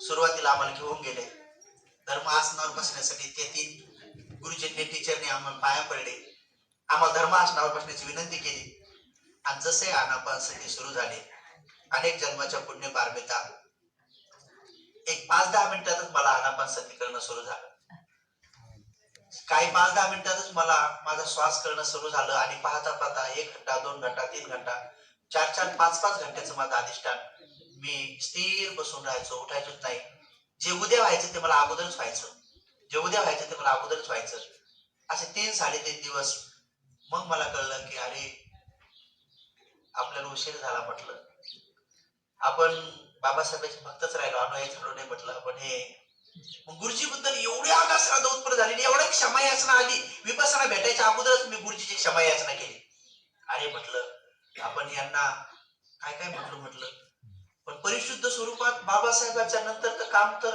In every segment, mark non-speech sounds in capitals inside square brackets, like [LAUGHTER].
सुरुवातीला आम्हाला घेऊन गेले. धर्म आसनावर बसण्यासाठी ते तीन गुरुजींनी टीचरने आम्हाला पाया पडले. आम्हाला धर्म आसनावर बसण्याची विनंती केली. आणि जसे आनापानसती सुरू झाले. अनेक जन्माच्या पुण्य पारमिता एक पाच दहा मिनिटातच मला आनापानसती करणं सुरू झालं. काही पाच दहा मिनिटातच मला माझा श्वास करणं सुरू झालं आणि पाहता पाहता एक घंटा दोन घंटा तीन घंटा चार चार पाच पाच घंट्याचं माझं अधिष्ठान मी स्थिर बसून राहायचो उठायचोच नाही. जे उद्या व्हायचं ते मला अगोदरच व्हायचं. जे उद्या व्हायचं ते मला अगोदरच व्हायचं. असे तीन साडेतीन दिवस मग मला कळलं की अरे आपल्याला उशीर झाला म्हटलं. आपण बाबासाहेबांचे भक्तच राहिलो अनुयायी झालो नाही म्हटलं. आपण हे मग गुरुजी बद्दल एवढी आकाशाला उत्पन्न झाली एवढी क्षमा याचना आली. विपसना भेटायच्या अगोदरच मी गुरुजीची क्षमा याचना केली. अरे म्हटलं आपण यांना काय काय म्हटलं म्हटलं? पण परिशुद्ध स्वरूपात बाबासाहेबांच्या नंतर तर काम तर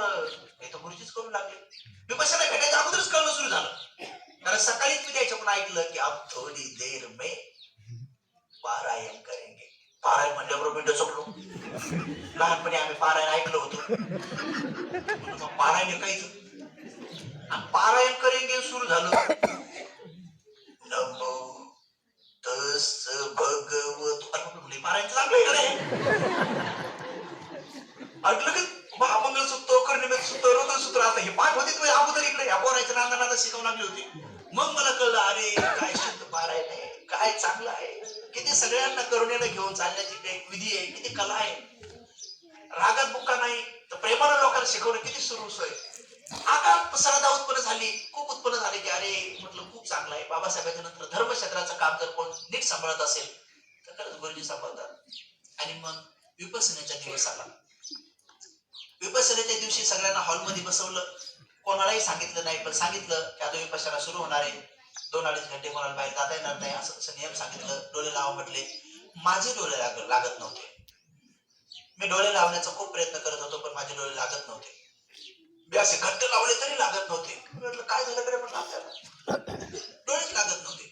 हे तर गुरुजीच करू लागले. विपसना भेटायच्या अगोदरच कळणं सुरू झालं. कारण सकाळीच मी त्याच्याकडून ऐकलं की आप थोडी देर मे पारायण करेंगे. पारायण म्हणल्याबरोबर मी डचकलो लहानपणी आम्ही पारायण ऐकलं होतं. पारायण काहीच. पारायण करेंगे सुरू झालं. नमो तस भगवत पारायण लागलंय अरे लगेच महामंगल सुत्तो की महामंगलसूत्र कर्णिमेघसूत्र रुद्रसूत्र आता हे पाठ होते तुम्ही अगोदर इकडे. या पोरायच्या नांदा शिकवून लागली होती. मग मला कळलं अरे काय शुद्ध पारायण आहे काय चांगलं आहे. किती सगळ्यांना करुणेनं घेऊन चालण्याची एक विधी आहे किती कला आहे. रागात बुक्का नाही तर प्रेमानं लोकांना शिकवणं किती सुरू आहे. आता श्रद्धा उत्पन्न झाली खूप उत्पन्न झाली की अरे म्हटलं खूप चांगलं आहे. बाबासाहेबांच्या नंतर धर्मक्षेत्राचं काम जर कोण नीट सांभाळत असेल तर खरंच गुरुजी सांभाळतात. आणि मग विपसनेच्या दिवस आला विपसनेच्या दिवशी सगळ्यांना हॉलमध्ये बसवलं. कोणालाही सांगितलं नाही पण सांगितलं की आता विपसना सुरू होणार आहे. दोन अडीच घंटे कोणाला बाहेर जाता येणार नाही असं असं नियम सांगितलं. डोळे लावा म्हटले माझे डोळे लाग लागत नव्हते. मी डोळे लावण्याचा खूप प्रयत्न करत होतो पण माझे डोळे लागत नव्हते. मी असे घट्ट लावले तरी लागत नव्हते. म्हटलं काय झालं तरी म्हटलं आपल्याला? डोळेच लागत नव्हते.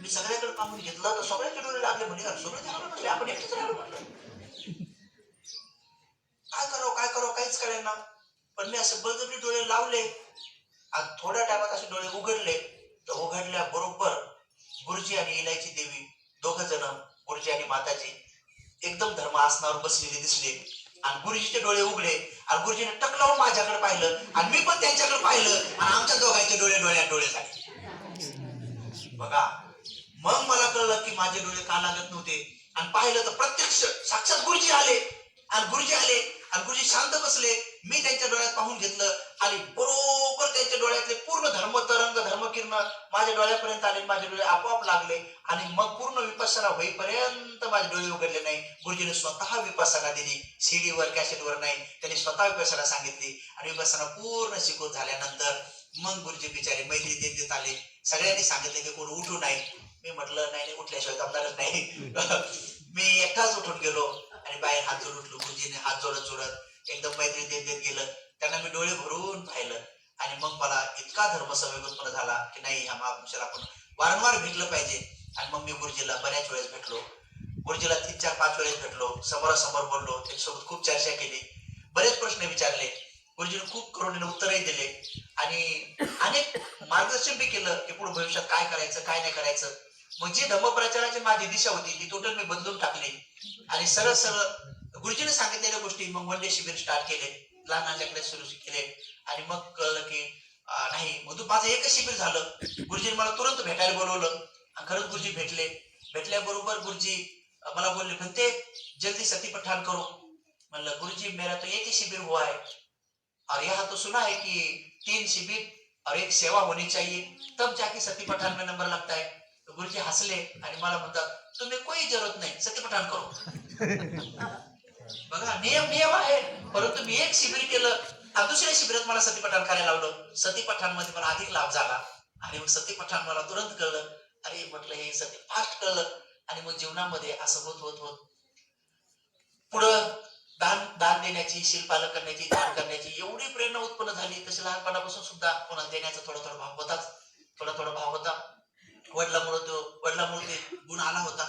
मी सगळ्याकडे पाहून घेतलं तर सगळ्यांचे डोळे लागले. म्हणजे सगळे झालं म्हटले आपण एकटेच राहिलो म्हटलं काय करावं काय करावं काहीच कळेना पण मी असे बळजबरी डोळे लावले. आणि थोड्या टायमात असे डोळे उघडले. तर उघडल्या बरोबर गुरुजी आणि इलायची देवी दोघ जण गुरुजी आणि माताजी एकदम धर्म आसनावर बसलेले दिसले. आणि गुरुजीचे डोळे उघडले. आणि गुरुजीने टक लावून माझ्याकडे पाहिलं. आणि मी पण त्यांच्याकडे पाहिलं. आणि आमच्या दोघांचे डोळे डोळ्यात डोळे झाले. बघा मग मला कळलं की माझे डोळे का लागत नव्हते. आणि पाहिलं तर प्रत्यक्ष साक्षात गुरुजी आले. आणि गुरुजी आले. आणि गुरुजी शांत बसले. मी त्यांच्या डोळ्यात पाहून घेतलं आणि बरोबर त्यांच्या डोळ्यातले पूर्ण धर्म तरंग धर्मकिर्ण माझ्या डोळ्यापर्यंत आले माझे डोळे आपोआप लागले आणि मग पूर्ण विपासना होईपर्यंत माझे डोळे उघडले नाही. गुरुजीने स्वतः विपासना दिली. सीडीवर कॅसेटवर नाही. त्यांनी स्वतः विपासना सांगितली आणि विपासना पूर्ण शिकून झाल्यानंतर मग गुरुजी बिचारे मैत्री देत देत आले. सगळ्यांनी सांगितले की कोण उठू नाही. मी म्हटलं नाही उठल्याशिवाय जमणारच नाही. [LAUGHS] मी एकटाच उठून गेलो. आणि बाहेर हात जोडून उठलो गुरुजीने हात जोडत जोडत एकदम मैत्री देत देत गेलं. त्यांना मी डोळे भरून पाहिलं. आणि मग मला इतका धर्म उत्पन्न झाला की नाही ह्या महापुरुषाला आपण वारंवार भेटलं पाहिजे. आणि मग मी गुरुजीला बऱ्याच वेळेस भेटलो. गुरुजीला तीन चार पाच वेळेस भेटलो. समोरासमोर बोललो. त्याच्यासोबत खूप चर्चा केली. बरेच प्रश्न विचारले. गुरुजीने खूप करुणीने उत्तरही दिले. आणि अनेक मार्गदर्शन बी केलं की पुढे भविष्यात काय करायचं काय नाही करायचं. मग जी धर्मप्रचाराची माझी दिशा होती ती टोटल मी बदलून टाकली. आणि सरळ सरळ गुरुजीने सांगितलेल्या गोष्टी मग वनडे शिबिर स्टार्ट केले लहान सुरू केले. आणि मग कळलं की नाही मग माझं एकच शिबिर झालं. गुरुजीने मला तुरंत भेटायला बोलवलं. आणि खरंच गुरुजी भेटले. भेटल्याबरोबर गुरुजी मला बोलले म्हणते जल्दी सती पठाण करो. म्हणलं गुरुजी मेरा तो एक ही शिविर हुआ है. और यहाँ तो सुना है कि तीन शिविर और एक सेवा होनी चाहिए. तब जाके सती पठान में नंबर लगता है. गुरुजी हसले आणि मला म्हणतात तुम्ही कोई जरूरत नाही सती पठाण बघा नियम नियम आहे. परंतु मी एक शिबिर केलं दुसऱ्या शिबिरात मला सती पठाण करायला लावलं. सती पठाणमध्ये मला अधिक लाभ झाला. आणि मग सती पठाण मला तुरंत कळलं. अरे म्हटलं हे सती फास्ट कळलं. आणि मग जीवनामध्ये असं होत होत होत. पुढं दान दान देण्याची शिल्पालन करण्याची दान करण्याची एवढी प्रेरणा उत्पन्न झाली. तशी लहानपणापासून सुद्धा कोणाला देण्याचा थोडा थोडा भाव होताच. थोडा थोडा भाव होता. वडिलामुळे तो वडिलामुळे ते गुण आला होता.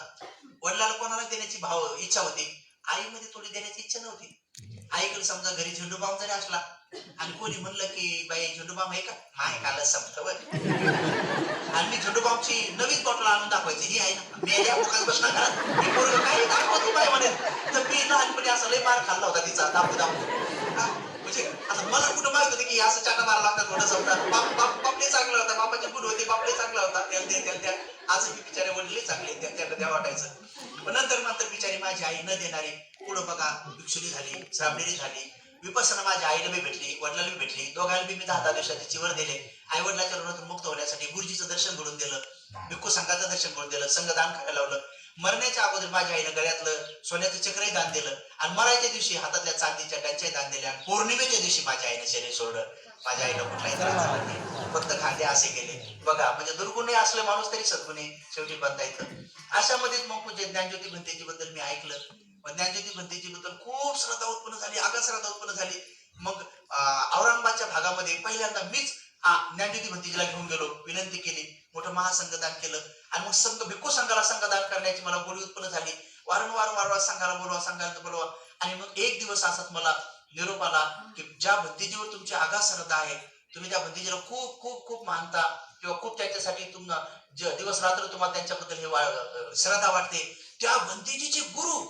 वडिलाला कोणाला देण्याची भाव इच्छा होती. आईमध्ये थोडी देण्याची इच्छा नव्हती. आईकडे समजा घरी झेंडू बाम जरी असला आणि कोणी म्हणलं की बाई झेंडू बाम आहे का? नाही कालच संपलं बरं. आणि मी झेंडू बामची नवीन बॉटल आणून दाखवायची. ही आहे ना. मी या मुखात बसणार घरात. मी पोरग काही दाखवतो बाई म्हणे. तर मी लहानपणी असं लय मार खाल्ला होता तिचा दाखवू दाखवू मला कुठं माहीत होतं की असं चाटा मारा लागतात थोडं समजा बाप बाप बापले चांगला होता. बापाचे गुण होते बापले चांगला होता. त्या त्या त्या आज मी बिचारे वडील चांगले त्या त्याला द्या वाटायचं. पण नंतर मात्र बिचारी माझी आई न देणारी पुढं बघा भिक्षुरी झाली श्रावणी झाली. विपसना माझ्या आईला बी भेटली वडिलाला बी भेटली. दोघांना बी मी दहा दहा दिवसाचे चिवर दिले. आई वडिलाच्या ऋणातून मुक्त होण्यासाठी गुरुजीचं दर्शन घडून दिलं. भिक्खू संघाचं दर्शन घडून दिलं. संघ दान करायला लावलं. मरण्याच्या अगोदर माझ्या आईनं गळ्यातलं सोन्याचं चक्रही दान दिलं आणि मरायच्या दिवशी हातातल्या चांदीच्या टंच्याही दान दिल्या आणि पौर्णिमेच्या दिवशी माझ्या आईनं शरीर सोडलं. माझ्या आईनं कुठलाही त्रास झाला नाही. फक्त खांदे असे केले. बघा म्हणजे दुर्गुणही असलं माणूस तरी सद्गुणे शेवटी बनता येतं. अशामध्येच मग म्हणजे ज्ञानज्योती भंतेजी बद्दल मी ऐकलं. मग ज्ञानज्योती भंतेजी बद्दल खूप श्रद्धा उत्पन्न झाली आगा श्रद्धा उत्पन्न झाली. मग औरंगाबादच्या भागामध्ये पहिल्यांदा मीच हा ज्ञानज्योती भतीजीला घेऊन गेलो. विनंती केली. मोठं महासंघदान केलं. आणि मग संघ भिक्खू संघाला संघदान करण्याची मला गोडी उत्पन्न झाली. वारंवार वारंवार संघाला बोलवा संघाला बोलवा. आणि मग एक दिवस असाच मला निरोप आला की ज्या भतीजीवर तुमची आघात श्रद्धा आहे तुम्ही त्या भतीजीला खूप खूप खूप मानता किंवा खूप त्याच्यासाठी तुम्हाला दिवस रात्र तुम्हाला त्यांच्याबद्दल हे श्रद्धा वाटते त्या भंतीजीचे गुरु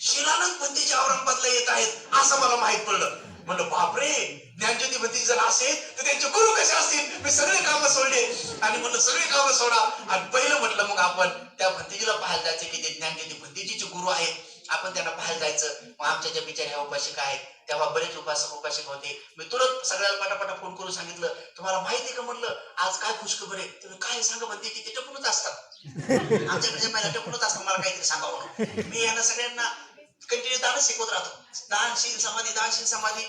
शिलानंद भंतीजी औरंगाबादला येत आहेत असं मला माहीत पडलं. म्हणलं बापरे ज्ञानज्योती भंतेजी जर असेल तर त्यांचे गुरु कसे असतील? मी सगळे कामं सोडले. आणि म्हणलं सगळे कामं सोडा. आणि पहिलं म्हटलं मग आपण त्या भंतीजीला पाहायला जायचं की ते ज्ञानज्योती भंतीजीचे गुरु आहेत आपण त्यांना पाहायला जायचं. मग आमच्या ज्या बिचाऱ्या उपासिका आहेत तेव्हा बरेच उपासक उपासिक होते. मी तुरंत सगळ्याला पटापटा फोन करून सांगितलं तुम्हाला माहिती आहे का? म्हणलं आज काय खुशखबर आहे. तुम्ही काय सांगा म्हणते की ते टपूनच असतात. आमच्याकडे पहिला टपूनच असतात मला काहीतरी सांगा म्हणून. मी यांना सगळ्यांना कंटिन्यू दान शिकवत राहतो. दानशील समाधी दानशील समाधी.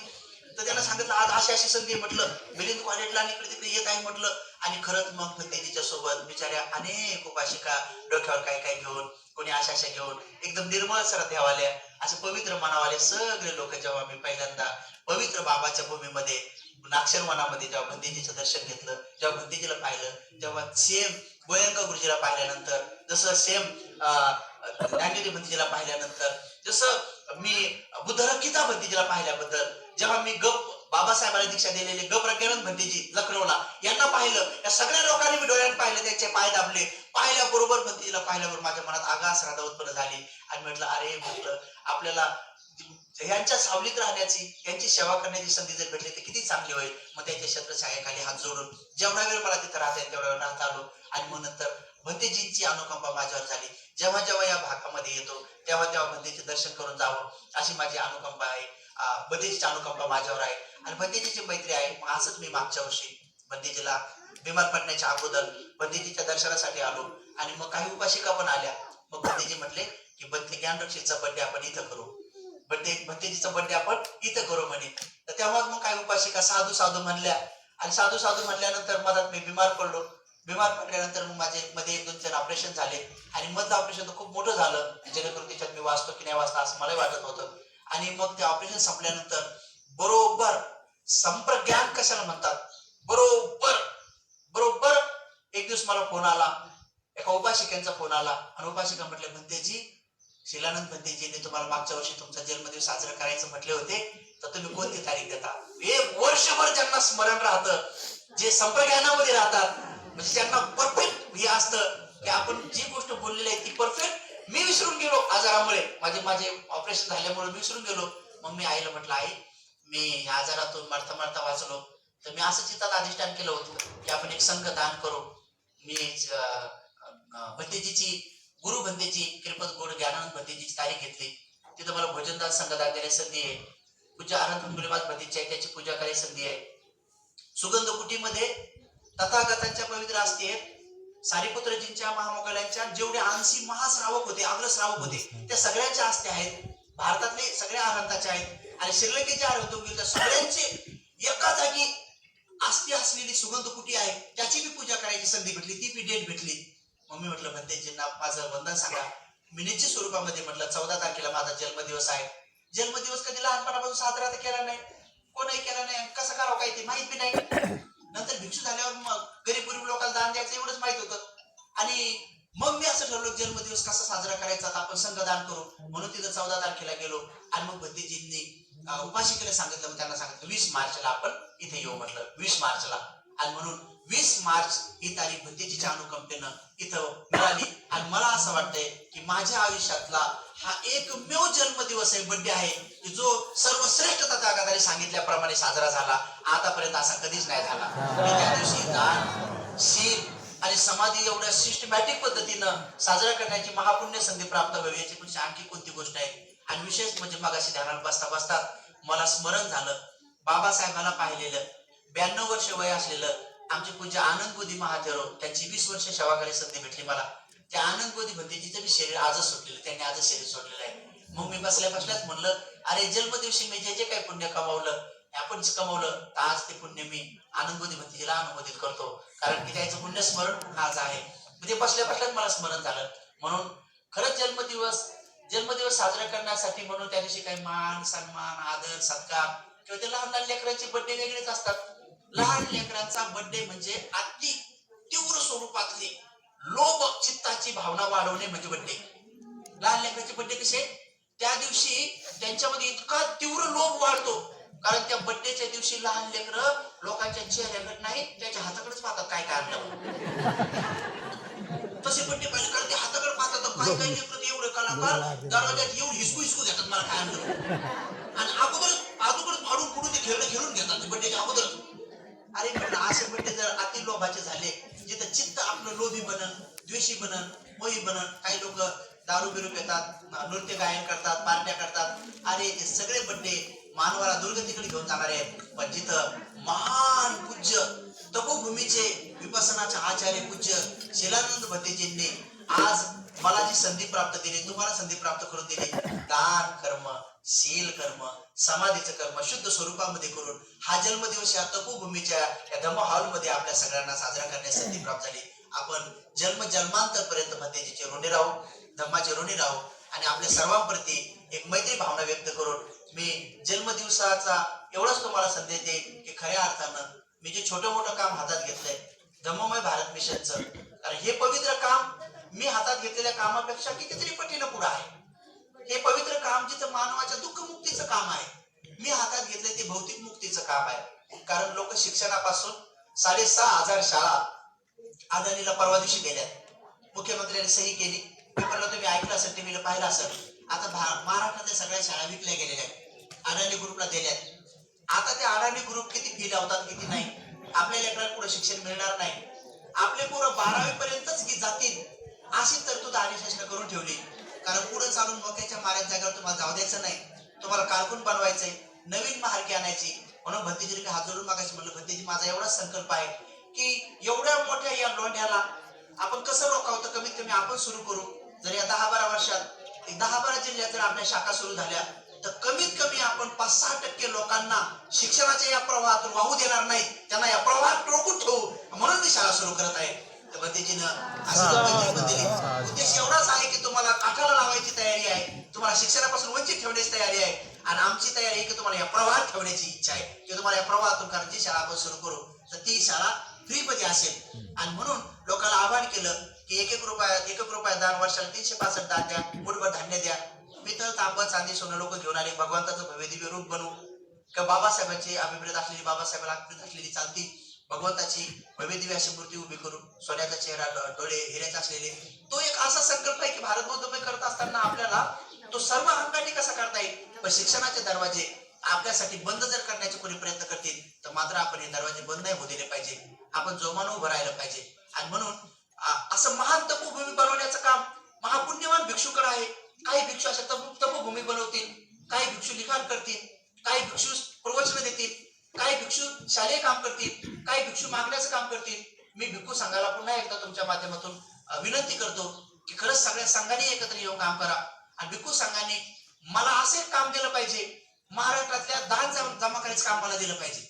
तर त्यांना सांगितलं आज अशी अशी संधी म्हटलं. मिलिंद कॉलेजला इकडे तिकडे येत आहे म्हटलं. आणि खरंच मग ते सोबत बिचाऱ्या अनेक उपाशिका डोक्यावर काय काय घेऊन कोणी आशा अशा घेऊन एकदम निर्मळ श्रद्धेवाल्या असं पवित्र मनावाले सगळे लोक जेव्हा मी पहिल्यांदा पवित्र बाबाच्या भूमीमध्ये नाक्षरवनामध्ये जेव्हा भंतेजीचं दर्शन घेतलं जेव्हा भंतेजीला पाहिलं तेव्हा सेम गोयंका गुरुजीला पाहिल्यानंतर जसं सेम ज्ञानेश्वरी भंतेजीला पाहिल्यानंतर जसं मी बुद्धरक्षिता भंतेजीला पाहिल्याबद्दल जेव्हा मी गप बाबासाहेबांना दीक्षा दिलेले ग प्रकरण भंतीजी लखनौला यांना पाहिलं या सगळ्या लोकांनी मी डोळ्यात पाहिलं त्यांचे पाय दाबले. पाहिल्याबरोबर भंतीजीला पाहिल्यावर माझ्या मनात आगास श्रद्धा उत्पन्न झाली. आणि म्हटलं अरे म्हटलं आपल्याला यांच्या सावलीत राहण्याची यांची सेवा करण्याची संधी जर भेटली तर किती चांगली होईल. मग त्यांच्या छत्रछायाखाली हात जोडून जेवढा वेळ मला तिथं राहता येईल तेवढा वेळ राहत आलो. आणि मग नंतर भंतेजींची अनुकंपा माझ्यावर झाली. जेव्हा जेव्हा मध्ये येतो तेव्हा तेव्हा भंतेचे दर्शन करून जावं. अशी माझी अनुकंपा आहे. अं, भंतेजीची अनुकंपा माझ्यावर आहे. आणि भंतेजीची मैत्री आहे मग असंच मी मागच्या वर्षी भंतेजीला बिमार पडण्याच्या अगोदर भंतेजीच्या दर्शनासाठी आलो. आणि मग काही उपाशिका पण आल्या. मग भंतेजी म्हटले की बंते ज्ञानरक्षीचा बड्डे आपण इथं करू. बड्डे भंतेजीचा बड्डे आपण इथं करू म्हणे. तर तेव्हा मग काही उपाशिका साधू साधू म्हणल्या. आणि साधू साधू म्हणल्यानंतर मधात मी बिमार पडलो. बिमार पडल्यानंतर मग माझे मध्ये एक दोन चार ऑपरेशन झाले. आणि मधलं ऑपरेशन तर खूप मोठं झालं. जेणेकरून त्याच्यात मी वाचतो की नाही वाचता असं मला वाटत होतं. आणि मग ते ऑपरेशन संपल्यानंतर बरोबर संप्रज्ञान कशाला म्हणतात? बरोबर बरोबर एक दिवस मला फोन आला. एका उपाशिकांचा फोन आला. आणि उपाशिका म्हटले भंतेजी शिलानंद भंतेजीने तुम्हाला मागच्या वर्षी तुमचा जन्मदिवस साजरा करायचं म्हटले होते. तर तुम्ही कोणती तारीख देता? एक वर्षभर ज्यांना स्मरण राहतं जे संप्रज्ञानामध्ये राहतात म्हणजे त्यांना परफेक्ट हे असतं की आपण जी गोष्ट बोललेली आहे ती परफेक्ट मी विसरून गेलो आजारामुळे. माझे माझे ऑपरेशन झाल्यामुळे मी विसरून गेलो. मग मी आईला म्हटलं आई मी ह्या आजारातून मरता मरता वाचलो. तर मी असं चित्तात अधिष्ठान केलं होतं की आपण एक संघ दान करू. मी भंतेजीची गुरु भंतेजी किरपत गोड ज्ञानानंद भंतेजीची तारीख घेतली. तिथं मला भोजनदान संघदान करायची संधी आहे. पूजा आनंद मुलीबाद भंतेजी आहे त्याची पूजा करायची संधी आहे. सुगंध कुटीमध्ये तथागतांच्या पवित्र असते सारीपुत्रजींच्या महामोगलांच्या जेवढे आंशी महाश्रावक होते अग्रश्रावक होते त्या सगळ्यांच्या आस्ते आहेत. भारतातले सगळ्या आनंदाचे आहेत. आणि श्रीलंकेच्या आरोग्य सगळ्यांचे एका जागी आस्ती असलेली सुगंध कुठे आहे त्याची बी पूजा करायची संधी भेटली ती बी डेट भेटली. मम्मी म्हटलं भंतेजींना माझं वंदन सांगा. मी निश्चित स्वरूपामध्ये म्हटलं चौदा तारखेला माझा जन्मदिवस आहे. जन्मदिवस कधी लहानपणापासून साजरा तर केला नाही कोणही केला नाही कसं करावं काही ते माहीत बी नाही. नंतर भिक्षू झाल्यावर मग गरीब गरीब लोकांना दान द्यायचं एवढंच माहीत होतं. आणि मग मी असं ठरलो जन्मदिवस कसा साजरा करायचा तर आपण संघदान करू. म्हणून तिथं चौदा तारखेला गेलो आणि मग भतीजींनी उपाशी केलं सांगितलं मग त्यांना सांगितलं वीस मार्चला आपण इथे येऊ म्हटलं. वीस मार्चला. आणि म्हणून वीस मार्च ही तारीख भंतेजीच्या अनुकंपेनं इथं मिळाली. आणि मला असं वाटतंय की माझ्या आयुष्यातला हा एकमेव जन्मदिवस आहे बर्थडे आहे की जो सर्वश्रेष्ठ तथागताने सांगितल्याप्रमाणे साजरा झाला. आतापर्यंत असा कधीच नाही झाला. त्या दिवशी दान शील आणि समाधी एवढ्या सिस्टमॅटिक पद्धतीनं साजरा करण्याची महापुण्य संधी प्राप्त व्हावी याची याच्यापेक्षा आणखी कोणती गोष्ट आहे? आणि विशेष म्हणजे मगाशी ध्यानाला बसता बसता मला स्मरण झालं. बाबासाहेबांना पाहिलेलं ब्याण्णव वर्ष वय असलेलं आमचे पूज्य आनंद गोदी महादेव त्यांची वीस वर्ष सेवा संधी भेटली मला. त्या आनंद गोदी भंतेजीचं मी शरीर आजच सुटलेलं त्यांनी आजच शरीर सोडलेलं आहे. मग मी बसल्या बसल्याच म्हणलं अरे जन्मदिवशी मी जे जे काही पुण्य कमावलं आपण कमवलं तर आज ते पुण्य मी आनंद गोदी तिला अनुमोदित करतो. कारण की त्याचं पुण्य स्मरण आज आहे. म्हणजे बसल्या बसल्याच मला स्मरण झालं. म्हणून खरंच जन्मदिवस जन्मदिवस साजरा करण्यासाठी म्हणून त्या दिवशी काही मान सन्मान आदर सत्कार किंवा ते लहान लहान लेकरांचे बड्डे वेगळेच असतात. लहान लेकरांचा बर्थडे म्हणजे अति तीव्र स्वरूपातली लोभ चित्ताची भावना वाढवणे म्हणजे बर्थडे लहान लेकरांचे बर्थडे कसे? त्या दिवशी त्यांच्यामध्ये इतका तीव्र लोभ वाढतो. कारण त्या बर्थडेच्या दिवशी लहान लेकर लोकांच्या चेहऱ्याकडे नाही त्याच्या हाताकडेच पाहतात काय काय आणलं तसे बड्डे पाहिजे कारण ते हाताकडे पाहतात काही काही लेकर एवढे कलाकार दरवाज्यात येऊन हिसकू हिसकू देतात मला काय आणलं आणि अगोदर अगोदर फाडून फुडून ते खेळ खेळून घेतात बड्डेच्या अगोदर अरे पण असे म्हणजे जर अति लोभाचे झाले जिथं चित्त आपलं लोभी बनन द्वेषी बनन मोही बनन काही लोक दारू बिरू पितात नृत्य गायन करतात पार्ट्या करतात. अरे ते सगळे बड्डे मानवाला दुर्गतीकडे घेऊन जाणार आहेत. पण जिथं महान पूज्य तपोभूमीचे विपसनाचे आचार्य पूज्य शिलानंद भट्टेजींनी आज मला जी संधी प्राप्त दिली तुम्हाला संधी प्राप्त करून दिली. दान कर्म शील कर्म समाधीचं कर्म शुद्ध स्वरूपामध्ये करून हा जन्मदिवस या तपोभूमीच्या या धम्म हॉलमध्ये आपल्या सगळ्यांना साजरा करण्यास संधी प्राप्त झाली. आपण जन्म जन्मांतर पर्यंत भतेजीचे ऋणी राहू धम्माचे ऋणी राहू आणि आपल्या सर्वांप्रती एक मैत्री भावना व्यक्त करून मी जन्मदिवसाचा एवढाच तुम्हाला संदेश देईन की खऱ्या अर्थानं मी जे छोटं मोठं काम हातात घेतलंय धम्ममय भारत मिशनचं कारण हे पवित्र काम मी हातात घेतलेल्या कामापेक्षा कितीतरी पटीनं पुढं आहे. हे पवित्र काम जिथं मानवाच्या दुःख मुक्तीचं काम आहे मी हातात घेतलंय ते भौतिक मुक्तीचं काम आहे. कारण लोक शिक्षणापासून साडेसहा हजार शाळा अदानीला परवा दिवशी गेल्या मुख्यमंत्र्यांनी सही केली. पेपरला तुम्ही ऐकलं असेल टीव्हीला पाहिलं असेल. आता महाराष्ट्रातल्या सगळ्या शाळा विकल्या गेलेल्या आहेत. अडाणी ग्रुपला दिल्यात. आता ते अडाणी ग्रुप किती फी लावतात किती नाही? आपल्या लेकराला पुढे शिक्षण मिळणार नाही. आपले पोरं बारावी पर्यंतच जातील. अशी तरतूद आणि शासन करून ठेवली. कारण पुढे चालून मोक्याच्या माऱ्यात जागेवर तुम्हाला जाऊ द्यायचं नाही. तुम्हाला कारकून बनवायचंय नवीन महारकी आणायची. म्हणून भंतेजीने मी हात जोडून मागायची म्हणलं भंतेजी माझा एवढा संकल्प आहे की एवढ्या मोठ्या या लोंढ्याला आपण कसं रोखावतं कमीत कमी आपण सुरू करू. जर या दहा बारा वर्षात दहा बारा जिल्ह्यात जर आपल्या शाखा सुरू झाल्या तर कमीत कमी आपण पाच सहा टक्के लोकांना शिक्षणाच्या या प्रवाहातून वाहू देणार नाही त्यांना या प्रवाहात रोखून ठेवू. म्हणून मी शाळा सुरू करत आहे. तर भंतेजीनं असं मैत्री उद्देश एवढाच आहे की तुम्हाला काठाला लावायची तयारी आहे तुम्हाला शिक्षणापासून वंचित ठेवण्याची तयारी आहे आणि आमची तयारी आहे की तुम्हाला या प्रवाहात ठेवण्याची इच्छा आहे की तुम्हाला या प्रवाहातून कारण शाळा आपण सुरू करू तर ती शाळा फ्री मध्ये असेल. आणि म्हणून लोकांना आवाहन केलं की एक एक रुपया एक एक रुपया दान वर्षाला तीनशे पासष्ट दान द्या मुठभर धान्य द्या. पितळ तांब चांदी सोनं लोक घेऊन आले भगवंताचं भव्य दिव्य रूप बनवू. किंवा बाबासाहेबांची अभिप्रेत असलेली बाबासाहेबांना अभिप्रेत असलेली चालती भगवंताची भव्य अशी मूर्ती उभी करून सोन्याचा चेहरा डोळे हिऱ्याचे असलेले तो एक असा संकल्प आहे की भारत बौद्धमय करत असताना आपल्याला तो सर्व अंगाने कसा करता येईल? पण शिक्षणाचे दरवाजे आपल्यासाठी बंद जर करण्याचे कोणी प्रयत्न करतील तर मात्र आपण हे दरवाजे बंद नाही होऊ दिले पाहिजे. आपण जोमानं उभं राहिलं पाहिजे. आणि म्हणून असं महान तपोभूमी बनवण्याचं काम महापुण्यवान भिक्षूकडे आहे. काही भिक्षू अशा तप तपोभूमी बनवतील काही भिक्षू लिखाण करतील काही भिक्षू प्रवचन देतील काही भिक्षू शालेय काम करतील? काही भिक्षू मागण्याचं काम करतील? मी भिक्खू संघाला पुन्हा एकदा तुमच्या माध्यमातून विनंती करतो की खरंच सगळ्या संघाने एकत्र येऊन काम करा. आणि भिक्खू संघाने मला असे एक काम दिलं पाहिजे महाराष्ट्रातल्या दान जमा करायचं काम मला दिलं पाहिजे.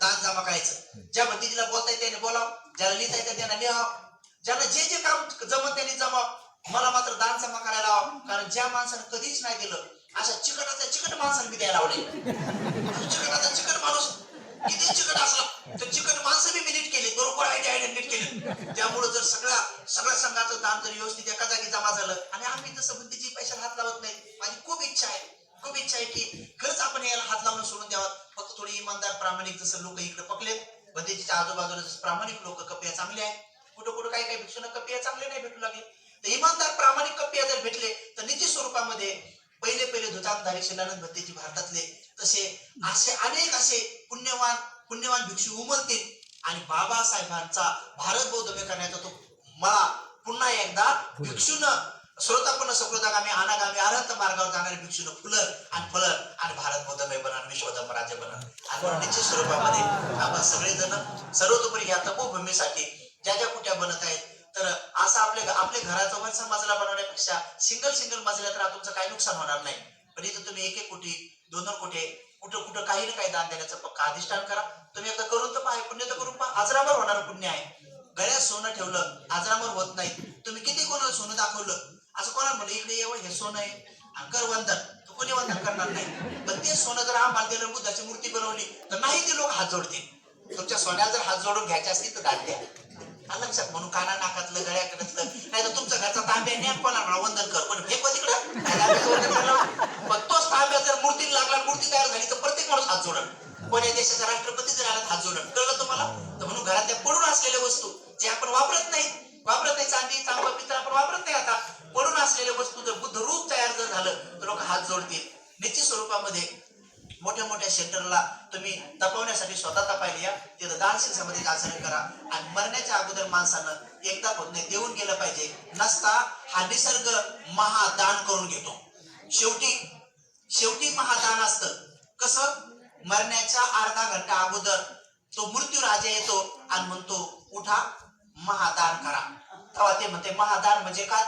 दान जमा करायचं ज्या भतीजीला बोलता येते त्याने बोलाव ज्याला लिहिता येते त्यांना लिहाव. ज्याला जे जे काम जमत त्यांनी जमाव. मला मात्र दान जमा करायला लावा कारण ज्या माणसानं कधीच नाही दिलं अशा चिकटाच्या चिकट माणसाने मी द्यायला लावले चिकटाचा चिकट माणूस किती चिकट असला तर चिकट माणसं बी मी नीट केली बरोबर आयडिया आयडिया नीट केली त्यामुळे जर सगळ्या सगळ्या संघाचं दान जर व्यवस्थित एका जागी जमा झालं आणि आम्ही तसं बुद्धीची पैशाला हात लावत नाही माझी खूप इच्छा आहे खूप इच्छा आहे की खरंच आपण याला हात लावून सोडून द्यावा. फक्त थोडी इमानदार प्रामाणिक जसं लोक इकडे पकलेत बंदेजीच्या आजूबाजूला जसं प्रामाणिक लोक कपिया चांगले आहेत. कुठं कुठं काही काही भिक्षून कपिया चांगले नाही भेटू लागले. तर इमानदार प्रामाणिक कपिया जर भेटले तर निश्चित स्वरूपामध्ये पहिले पहिले धुतांधारी शिलानंद भत्तेजी भारतातले तसे असे अनेक असे पुण्यवान पुण्यवान भिक्षू उमलतील. आणि बाबासाहेबांचा भारत बौद्ध करण्याचा तो मला पुन्हा एकदा भिक्षून श्रोतापन्न सकृतागामी अनागामी अनंत मार्गावर जाणारे भिक्षून फुलर आणि फळर आणि भारत बौद्धमय बनन विश्वधर्म राज्य बनन. आणि निश्चित स्वरूपामध्ये आपण सगळेजण सर्वतोपरी ह्या तपोभूमीसाठी ज्या ज्या कुठ्या बनत आहेत तर असं आपल्या आपल्या घराचं वरचा मजला बनवण्यापेक्षा सिंगल सिंगल मजला तर तुमचं काही नुकसान होणार नाही. पण इथं तुम्ही एक एक कोटी दोन दोन कोटी कुठं कुठं काही ना काही दान देण्याचं पक्का अधिष्ठान करा. तुम्ही एकदा करून तर पहा पुण्य तर करून पहा. आजरामर होणार पुण्य आहे. गळ्यात सोनं ठेवलं आजरावर होत नाही. तुम्ही किती कोणाला सोनं दाखवलं? असं कोणाला म्हणलं इकडे येवं हे सोनं आहे. कर वंदन. तू कोणी वंदन करणार नाही. पण ते सोनं जर आम्हाला दिलं बुद्धाची मूर्ती बनवली तर नाही ते लोक हात जोडतील. तुमच्या सोन्याला जर हात जोडून घ्यायचे असतील तर दान द्या. आलं लक्षात? म्हणून काना नाकातलं गळ्याकडतलं नाही तर तुमच्या घरचा तांब्या न्या कोणा म्हणा वंदन कर. पण फेक तिकडं? पण तोच तांब्या जर मूर्तीला लागला मूर्ती तयार झाली तर प्रत्येक माणूस हात जोडल. कोण्या देशाचा राष्ट्रपती जर आला हात जोडण कळलं तुम्हाला? तर म्हणून घरातल्या पडून असलेल्या वस्तू जे आपण वापरत नाही वापरत नाही चांदी चांगला पितळ आपण वापरत नाही आता. पडून असलेल्या वस्तू जर बुद्ध रूप तयार जर झालं तर लोक हात जोडतील. निश्चित स्वरूपामध्ये मोठ्या मोठ्या सेंटरला तुम्ही तपावण्यासाठी स्वतः तपायला या तिथं दान समाधीत आचरण करा. आणि मरण्याच्या अगोदर माणसानं एकदा होत देऊन गेलं पाहिजे. नसता हा निसर्ग महादान करून घेतो. शेवटी शेवटी महादान असतं. कसं? मरण्याच्या अर्धा घंटा अगोदर तो मृत्यू राजा येतो आणि म्हणतो उठा महादान करा. तेव्हा ते म्हणते महादान म्हणजे काय?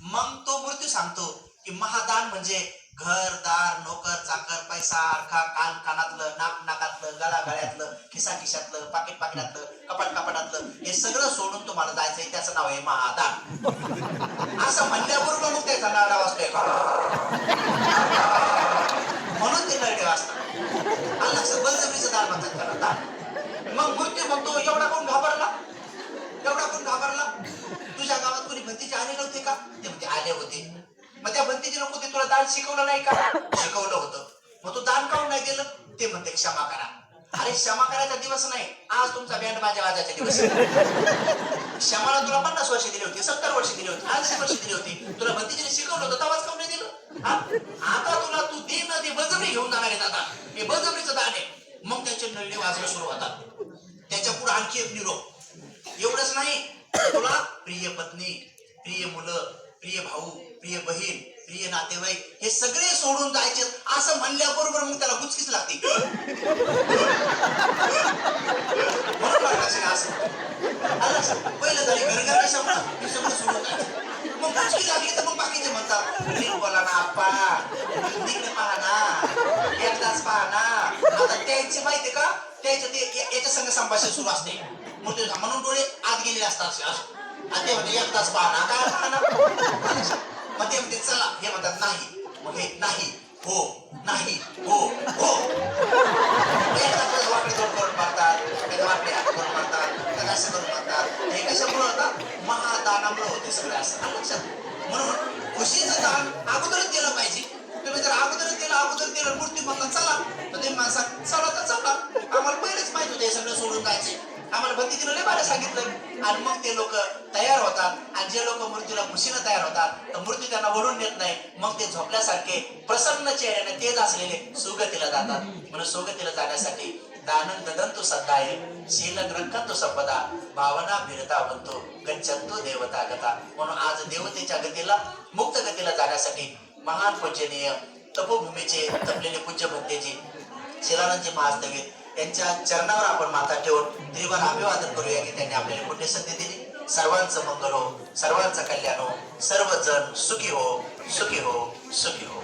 मग तो मृत्यू सांगतो की महादान म्हणजे घर दार नोकर चाकर पैसा अडखा कान कानातलं नाक नाकातलं गळा गळ्यातलं खिसा खिशातलं पाकिट पाकिटातलं कपाट कपाटातलं हे सगळं सोडून तुम्हाला जायचंय त्याचं नाव आहे महादान. असं म्हणल्यावर म्हणून त्याचा नाडा वाचतोय म्हणून ते नरडे वाचतात. आलं लक्षात बलजबरीचं दान म्हणतात त्याला दान मग मृत्यू म्हणतो एवढा कोण घाबरला? एवढा कोण घाबरला? तुझ्या गावात कोणी भतीचे आले नव्हते का? ते म्हणते आले होते. मग त्या भंतीचे लोक ते तुला दान शिकवलं नाही का? शिकवलं होतं. मग तू दान काऊन नाही दिलं? ते म्हणते क्षमा करा. अरे क्षमा करायचा दिवस नाही. आज तुमचा बँड माझ्या वाजाचा दिवस क्षमाला तुला पन्नास वर्ष दिली होती सत्तर वर्ष दिली होती ऐंशी वर्ष दिली होती. तुला भंतीजीने शिकवलं होतं तवाच काऊन नाही दिलं? आता तुला तू दे ना दे बजबरी घेऊन जाणार आहेत आता हे बजबरीचं दान आहे. मग त्याचे नळले वाजणं सुरू होतात. त्याच्या पुढे आणखी एक निरोप. एवढंच नाही. तुला प्रिय पत्नी प्रिय मुलं प्रिय भाऊ प्रिय बहीण प्रिय नातेवाईक हे सगळे सोडून जायचे. असं म्हणल्याबरोबर मग त्याला गुचकीच लागते. म्हणून लागलं असेल असं. आलं लक्षात? पहिलं झाली घरघर कशामुळं हे सगळं सोडून जायचं. मग गुचकी लागली तर मग बाकीचे म्हणतात नीट बोला ना आप्पा. तिकडे पहा ना. एकदाच पहा ना. आता त्याची माहिती का? त्याच्या ते याच्या संग संभाषण सुरू असते. मग ते म्हणून डोळे आत गेलेले असतात. असे असं. आणि ते म्हणते एकदाच पहा ना. काय पहा ना? मग ते म्हणते चला हे म्हणतात नाही. मग हे नाही हो नाही हो हो. एकदा परत वाकडे तोंड करून मारतात? कधी वाकडे हात करून मारतात कधी असं करून मारतात? हे कशामुळे होतात महादानामुळे होते सगळं असं. आलं लक्षात म्हणून खुशीचं दान अगोदरच दिलं पाहिजे. तुम्ही जर अगोदरच दिलं अगोदर दिलं मूर्ती म्हणला चला. तर ते माणसा चला तर चला आम्हाला पहिलेच माहीत होते सगळं सोडून जायचे आम्हाला भक्तीचं लय बारा सांगितलं. आणि मग ते लोक तयार होतात. आणि जे लोक मृत्यूला खुशीनं तयार होतात तर मृत्यू त्यांना वळून देत नाही. मग ते झोपल्यासारखे प्रसन्न चेहऱ्याने तेज असलेले सुगतीला जातात. म्हणून सुगतीला जाण्यासाठी दानंद दंतु सद्दाय शील ग्रंथंतु संपदा भावना भिरता बनतो गच्छंतो देवता गता. म्हणून आज देवतेच्या गतीला मुक्त गतीला जाण्यासाठी महान पूजनीय तपोभूमीचे तपलेले पूज्य भंतेजी शिलानंदजी महास्तवीत त्यांच्या चरणावर आपण माथा ठेवून त्रिवार अभिवादन करूया की त्यांनी आपल्याला पुण्य संधी दिली? सर्वांचं मंगल हो सर्वांचं कल्याण हो सर्वजण सुखी हो सुखी हो सुखी हो.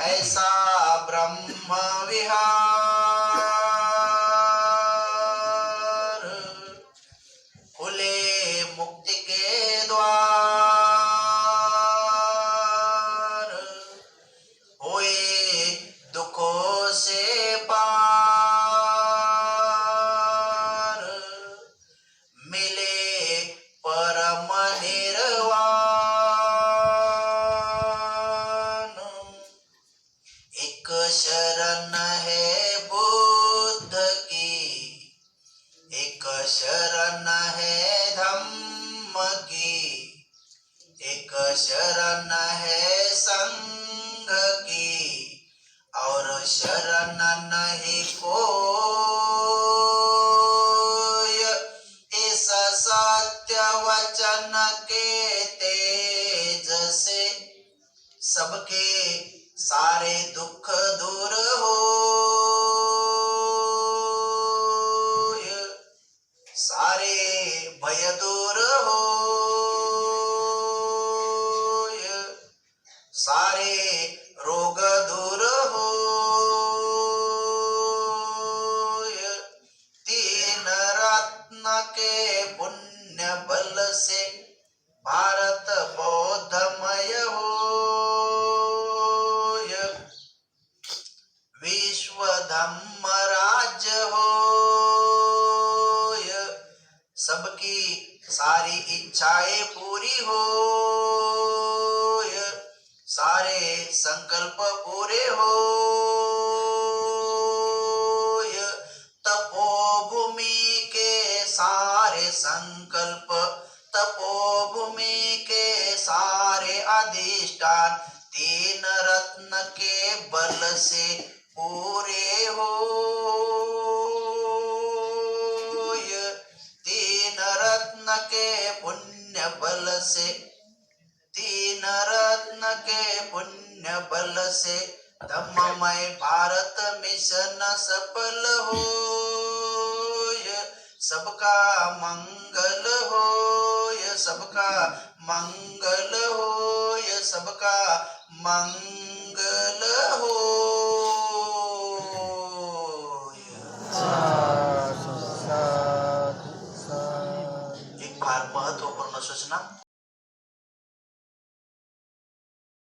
ऐसा बल से पूरे हो। तीन रत्न के पुण्य बल से तीन रत्न के पुण्य बल से धम्ममय भारत मिशन सफल हो। सबका मंगल हो। सबका मंगल हो। सबका मंगल له